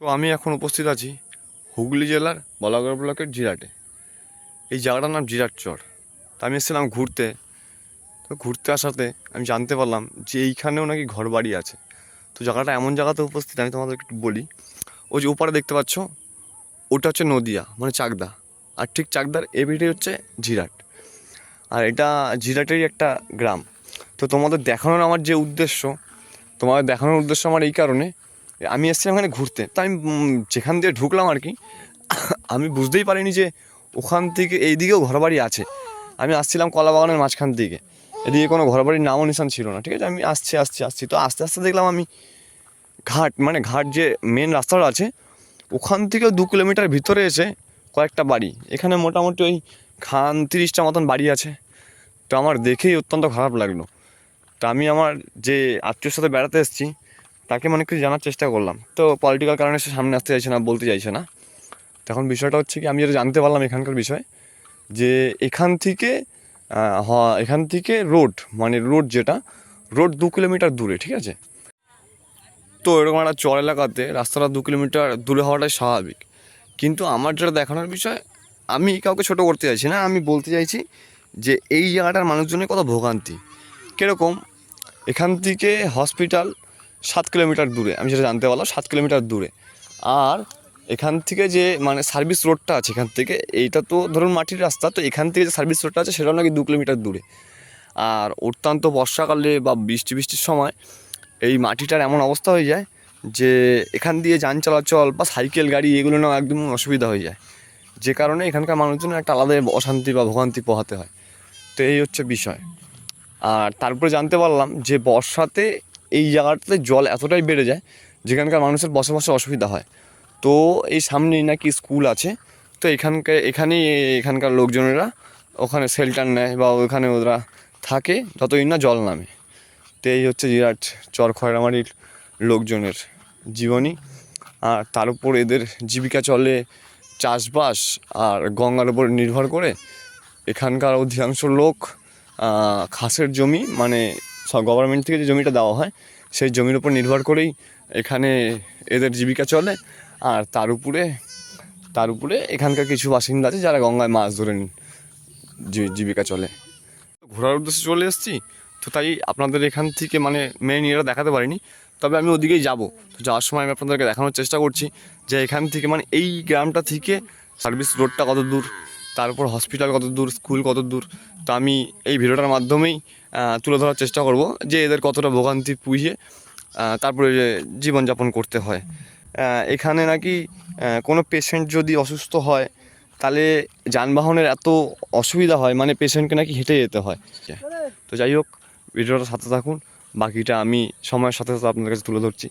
তো আমি এখন উপস্থিত আছি হুগলি জেলার বলাগড় ব্লকের জিরাটে। এই জায়গাটার নাম জিরাট চর। তা আমি এসেছিলাম ঘুরতে। তো ঘুরতে আসাতে আমি জানতে পারলাম যে এইখানেও নাকি ঘর বাড়ি আছে। তো জায়গাটা এমন জায়গাতে উপস্থিত, আমি তোমাদেরকে একটু বলি। ওই যে ওপারে দেখতে পাচ্ছ, ওটা হচ্ছে নদিয়া মানে চাকদা। আর ঠিক চাকদার এবিটি হচ্ছে জিরাট। আর এটা জিরাটেরই একটা গ্রাম। তো তোমাদের দেখানোর আমার যে উদ্দেশ্য, তোমাদের দেখানোর উদ্দেশ্য আমার এই কারণে আমি এসেছিলাম এখানে ঘুরতে। তো আমি যেখান দিয়ে ঢুকলাম আর কি, আমি বুঝতেই পারিনি যে ওখান থেকে এই দিকেও ঘরবাড়ি আছে। আমি আসছিলাম কলা বাগানের মাঝখান থেকে এদিকে কোনো ঘরবাড়ির নামও নিশান ছিল না, ঠিক আছে? আমি আসছি আসছি আসছি। তো আস্তে আস্তে দেখলাম আমি ঘাট মানে ঘাট যে মেন রাস্তাটা আছে, ওখান থেকে দু কিলোমিটার ভিতরে এসে কয়েকটা বাড়ি। এখানে মোটামুটি ওই খান তিরিশটা মতন বাড়ি আছে। তো আমার দেখেই অত্যন্ত খারাপ লাগল। তো আমি আমার যে আত্মীয়র সাথে বেড়াতে এসেছি তাকে মানে কিছু জানার চেষ্টা করলাম। তো পলিটিক্যাল কারণে সে সামনে আসতে চাইছে না, বলতে চাইছে না। তখন বিষয়টা হচ্ছে কি, আমি যেটা জানতে পারলাম এখানকার বিষয়, যে এখান থেকে এখান থেকে রোড মানে রোড যেটা রোড দু কিলোমিটার দূরে, ঠিক আছে? তো এরকম একটা চর এলাকাতে রাস্তাটা দু কিলোমিটার দূরে হওয়াটাই স্বাভাবিক। কিন্তু আমার যেটা দেখানোর বিষয়, আমি কাউকে ছোট করতে চাইছি না, আমি বলতে চাইছি যে এই জায়গাটার মানুষজনের কত ভোগান্তি। কীরকম? এখান থেকে হসপিটাল সাত কিলোমিটার দূরে, আমি যেটা জানতে পারলাম, সাত কিলোমিটার দূরে। আর এখান থেকে যে মানে সার্ভিস রোডটা আছে এখান থেকে, এইটা তো ধরুন মাটির রাস্তা, তো এখান থেকে যে সার্ভিস রোডটা আছে, সেটাও নাকি দু কিলোমিটার দূরে। আর অত্যন্ত বর্ষাকালে বা বৃষ্টি বৃষ্টির সময় এই মাটিটার এমন অবস্থা হয়ে যায় যে, এখান দিয়ে যান চলাচল বা সাইকেল, গাড়ি, এগুলো না একদম অসুবিধা হয়ে যায়। যে কারণে এখানকার মানুষজন একটা আলাদা অশান্তি বা ভোগান্তি পোহাতে হয়। তো এই হচ্ছে বিষয়। আর তারপরে জানতে পারলাম যে, বর্ষাতে এই জায়গাটাতে জল এতটাই বেড়ে যায়, যেখানকার মানুষের বসবাসে অসুবিধা হয়। তো এই সামনেই নাকি স্কুল আছে, তো এখানকার এখানেই এখানকার লোকজনেরা ওখানে শেল্টার নেয় বা ওখানে ওরা থাকে যতদিন না জল নামে। তো এই হচ্ছে বিরাট চর খয়রামারির লোকজনের জীবনী। আর তার উপর এদের জীবিকা চলে চাষবাস আর গঙ্গার উপর নির্ভর করে। এখানকার অধিকাংশ লোক খাসের জমি মানে গভর্নমেন্ট থেকে যে জমিটা দেওয়া হয়, সেই জমির উপর নির্ভর করেই এখানে এদের জীবিকা চলে। আর তার উপরে তার উপরে এখানকার কিছু বাসিন্দা আছে যারা গঙ্গায় মাছ ধরে জীবিকা চলে। ঘোরার উদ্দেশ্যে চলে এসেছি, তো তাই আপনাদের এখান থেকে মানে মেন ইয়েটা দেখাতে পারিনি। তবে আমি ওদিকেই যাব। তো যাওয়ার সময় আমি আপনাদেরকে দেখানোর চেষ্টা করছি যে এখান থেকে মানে এই গ্রামটা থেকে সার্ভিস রোডটা কত দূর? তারপর হসপিটাল কত দূর স্কুল কত দূর, তো আমি এই ভিডিওটার মাধ্যমেই তুলে ধরার চেষ্টা করব যে এদের কতটা ভোগান্তি পুষিয়ে তারপরে জীবনযাপন করতে হয়। এখানে নাকি কোনো পেশেন্ট যদি অসুস্থ হয়, তাহলে যানবাহনের এত অসুবিধা হয় মানে পেশেন্টকে নাকি হেঁটে যেতে হয়। তো যাই হোক, ভিডিওটা সাথে থাকুন, বাকিটা আমি সময়ের সাথে সাথে আপনাদের কাছে তুলে ধরছি।